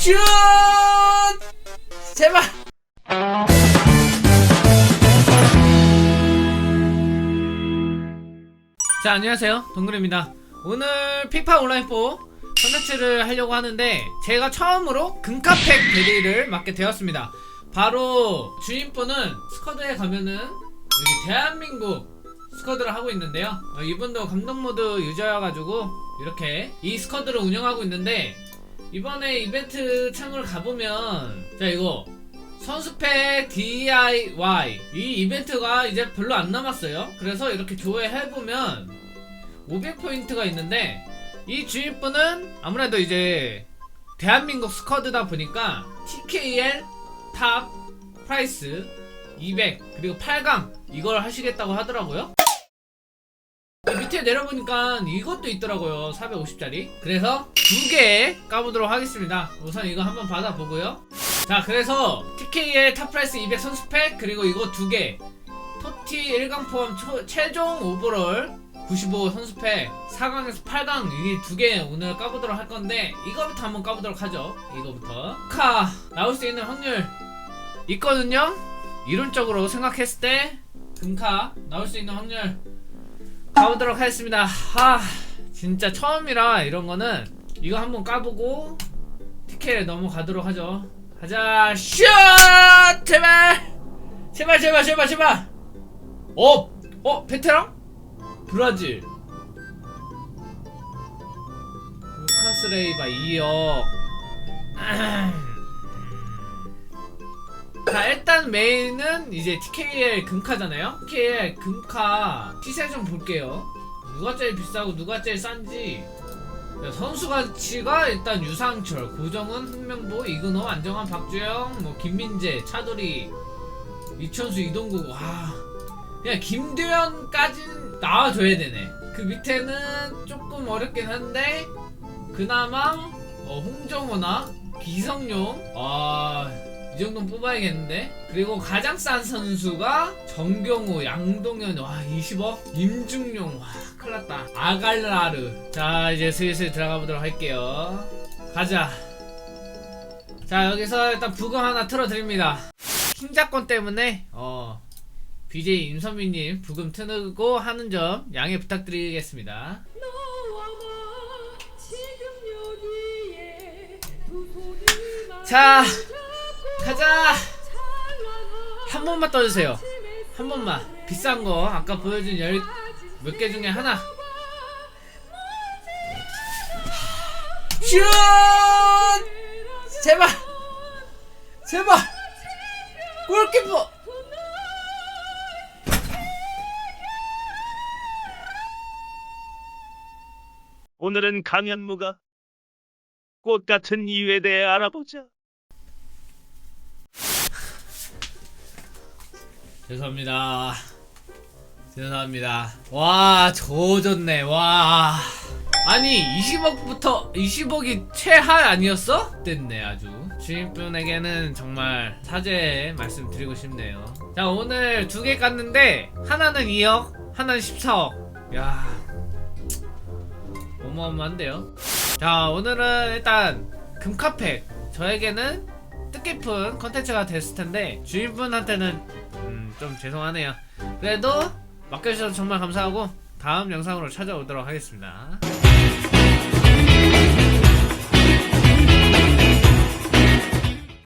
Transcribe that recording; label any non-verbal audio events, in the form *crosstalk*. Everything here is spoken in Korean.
슛! 제발! 자, 안녕하세요. 동글입니다. 오늘 피파 온라인 4 컨텐츠를 하려고 하는데 제가 처음으로 금카팩 대리를 맡게 되었습니다. 바로 주인분은 스쿼드에 가면은 여기 대한민국 스쿼드를 하고 있는데요. 어, 이분도 감독 모드 유저여가지고 이렇게 이 스쿼드를 운영하고 있는데 이번에 이벤트 창을 가보면 자 이거 선수팩 DIY 이 이벤트가 이제 별로 안 남았어요. 그래서 이렇게 조회해보면 500포인트가 있는데 이 주인분은 아무래도 이제 대한민국 스쿼드다 보니까 TKL 탑 프라이스 200 그리고 8강 이걸 하시겠다고 하더라고요. 밑에 내려보니까 이것도 있더라고요. 450짜리. 그래서 두 개 까보도록 하겠습니다. 우선 이거 한번 받아보고요. 자 그래서 TK의 탑프라이스 200 선수팩 그리고 이거 두 개. 토티 1강 포함 초- 최종 오버롤 95 선수팩 4강에서 8강 이 두 개 오늘 까보도록 할 건데 이거부터 한번 까보도록 하죠. 이거부터. 카 나올 수 있는 확률 있거든요? 이론적으로 생각했을 때 금카 나올 수 있는 확률 가보도록 하겠습니다. 하, 진짜 처음이라 이런 거는 이거 한번 까보고 티켓에 넘어가도록 하죠. 가자, 슛! 제발! 제발, 제발, 제발, 제발! 어, 어, 베테랑? 브라질. 루카스 레이바 2억. *clears throat* 자 일단 메인은 이제 TKL 금카잖아요. TKL 금카 시세 좀 볼게요. 누가 제일 비싸고 누가 제일 싼지. 자, 선수 가치가 일단 유상철, 고정은, 흥명보, 이근호, 안정환, 박주영, 뭐 김민재, 차돌이, 이천수, 이동국. 와 그냥 김두현까진 나와줘야 되네. 그 밑에는 조금 어렵긴 한데 그나마 어, 홍정호나 기성용. 아... 이 정도는 뽑아야겠는데? 그리고 가장 싼 선수가 정경호, 양동현, 와, 20억? 임중용, 와, 큰일 났다. 아갈라르. 자, 이제 슬슬 들어가 보도록 할게요. 가자. 자, 여기서 일단 부금 하나 틀어드립니다. 킹작권 때문에, 어, BJ 임선미님 부금 트고 하는 점 양해 부탁드리겠습니다. 자, 가자! 한 번만 떠주세요. 한 번만. 비싼 거, 아까 보여준 열, 몇 개 중에 하나. 슛! 제발! 제발! 골키퍼! 오늘은 강현무가 꽃 같은 이유에 대해 알아보자. 죄송합니다. 죄송합니다. 와, 조졌네. 와. 아니, 20억부터 20억이 최하 아니었어? 됐네, 아주. 주인분에게는 정말 사죄 말씀드리고 싶네요. 자, 오늘 두 개 깠는데 하나는 2억, 하나는 14억. 야. 어마어마한데요. 자, 오늘은 일단 금카팩 저에게는 뜻깊은 컨텐츠가 됐을 텐데 주인분한테는 음, 좀 죄송하네요. 그래도 맡겨주셔서 정말 감사하고 다음 영상으로 찾아오도록 하겠습니다.